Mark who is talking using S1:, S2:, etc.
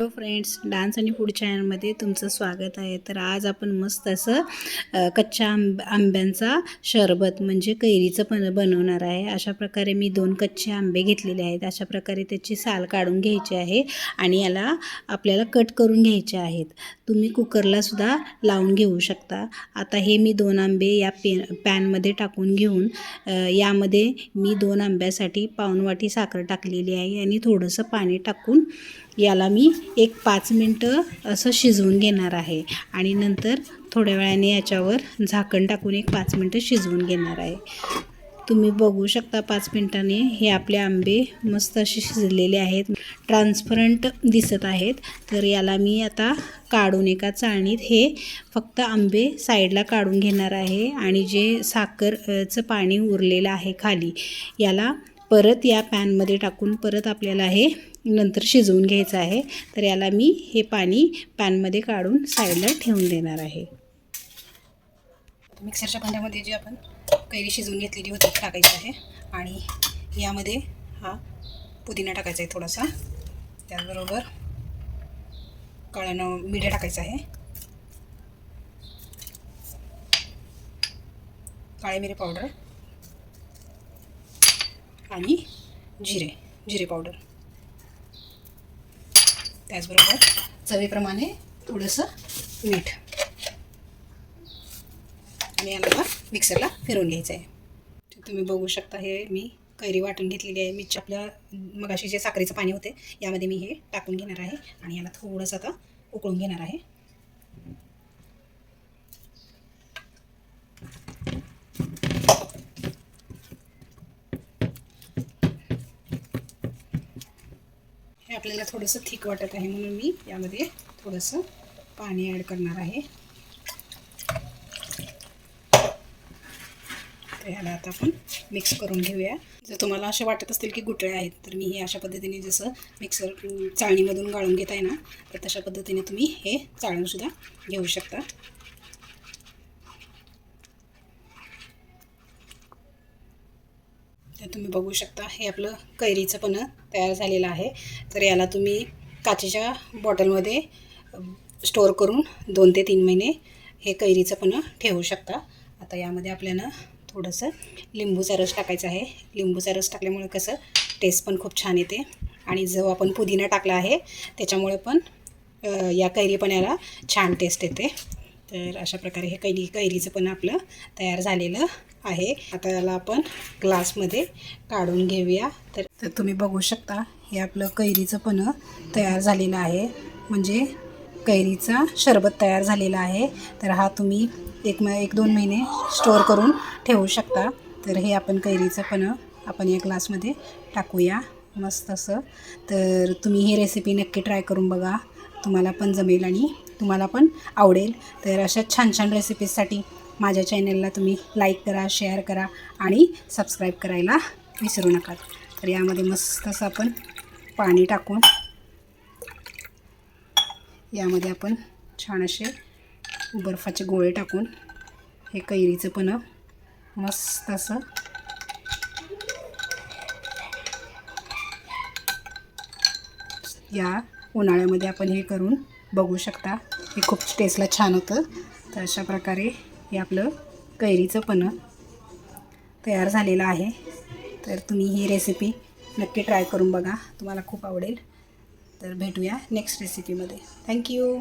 S1: Hello friends dance आणि food चॅनलमध्ये तुमचं स्वागत आहे. तर आज आपण मस्त असं कच्च्या आंब आंब्यांचा शरबत म्हणजे कैरीचं पण बनवणार आहे. अशा प्रकारे मी दोन कच्चे आंबे घेतलेले आहेत. अशा प्रकारे त्याची साल काढून घ्यायची आहे आणि याला आपल्याला कट करून घ्यायचे आहेत. तुम्ही कुकरला सुद्धा लावून घेऊ शकता. आता हे मी दोन आंबे या पे पॅनमध्ये टाकून घेऊन यामध्ये मी दोन आंब्यासाठी पाऊण वाटी साखर टाकलेली आहे आणि थोडंसं पाणी टाकून याला मी एक पाच मिनटं असं शिजवून घेणार आहे. आणि नंतर थोड्या वेळाने याच्यावर झाकण टाकून एक पाच मिनटं शिजवून घेणार आहे. तुम्ही बघू शकता पाच मिनटाने हे आपले आंबे मस्त असे शिजलेले आहेत. ट्रान्सपरंट दिसत आहेत. तर याला मी आता काढून एका चाळणीत हे फक्त आंबे साईडला काढून घेणार आहे. आणि जे साखरचं पाणी उरलेलं आहे खाली याला परत या पॅनमध्ये टाकून परत आपल्याला हे नंतर शिजवून घ्यायचं आहे. तर याला मी हे पाणी पॅनमध्ये काढून साईडला ठेवून देणार आहे. मिक्सरच्या भांड्यामध्ये जे आपण कैरी शिजवून घेतलेली होती टाकायची आहे. आणि यामध्ये हा पुदिना टाकायचा आहे थोडासा. त्याचबरोबर काळ्यानं मिठे टाकायचं आहे. काळे मिरे पावडर. आणि जिरे जिरे पावडर त्याचबरोबर चवीप्रमाणे थोडंसं मीठ. आणि याला आता मिक्सरला फिरवून घ्यायचं आहे तुम्ही बघू शकता हे मी कैरी वाटून घेतलेली आहे. मी आपल्या मगाशी जे साखरेचं पाणी होते यामध्ये मी हे टाकून घेणार आहे. आणि याला थोडंसं आता उकळून घेणार आहे. हे आपल्याला थोडंसं थिक वाटत आहे म्हणून मी यामध्ये थोडंसं पाणी ॲड करणार आहे. तर ह्याला आता आपण मिक्स करून घेऊया. जर तुम्हाला असे वाटत असतील की गुटळे आहेत तर मी हे अशा पद्धतीने जसं मिक्सर चाळणीमधून गाळून घेत आहे ना तर तशा पद्धतीने तुम्ही हे चाळूनसुद्धा घेऊ शकता. तर तुम्ही बघू शकता हे आपलं कैरीचं पण तयार झालेलं आहे. तर याला तुम्ही काचेच्या बॉटलमध्ये स्टोअर करून दोन ते तीन महिने हे कैरीचं पण ठेवू शकता. आता यामध्ये आपल्याला थोडंसं लिंबूचा रस टाकायचा आहे. लिंबूचा रस टाकल्यामुळे कसं टेस्ट पण खूप छान येते आणि जो आपण पुदिना टाकला आहे त्याच्यामुळे पण अ, या कैरीपण्याला छान टेस्ट येते. तर अशा प्रकारे हे कैरी कैरीचं पण आपलं तयार झालेलं आहे. आता याला आपण ग्लासमध्ये काढून घेऊया. तर तर तुम्ही बघू शकता हे आपलं कैरीचं पण तयार झालेलं आहे. म्हणजे कैरीचा शरबत तयार झालेला आहे. तर हा तुम्ही एक म एक दोन महिने स्टोअर करून ठेवू शकता. तर हे आपण कैरीचं पण आपण या ग्लासमध्ये टाकूया. मस्त असं. तर तुम्ही ही रेसिपी नक्की ट्राय करून बघा. तुम्हाला पण जमेल आणि तुम्हाला पण आवडेल. तर अशा छान छान रेसिपीजसाठी माझ्या चॅनलला तुम्ही लाईक करा शेअर करा आणि सबस्क्राईब करायला विसरू नका. तर यामध्ये मस्त असं आपण पाणी टाकून यामध्ये आपण छान असे बर्फाचे गोळे टाकून हे कैरीचं पण मस्त असं या उन्हाळ्यामध्ये आपण हे करून बघू शकता. हे खूप टेस्टला छान होतं. तर अशा प्रकारे हे आपलं कैरीचं पण तयार झालेलं आहे. तर तुम्ही ही रेसिपी नक्की ट्राय करून बघा. तुम्हाला खूप आवडेल. तर भेटूया नेक्स्ट रेसिपीमध्ये थँक्यू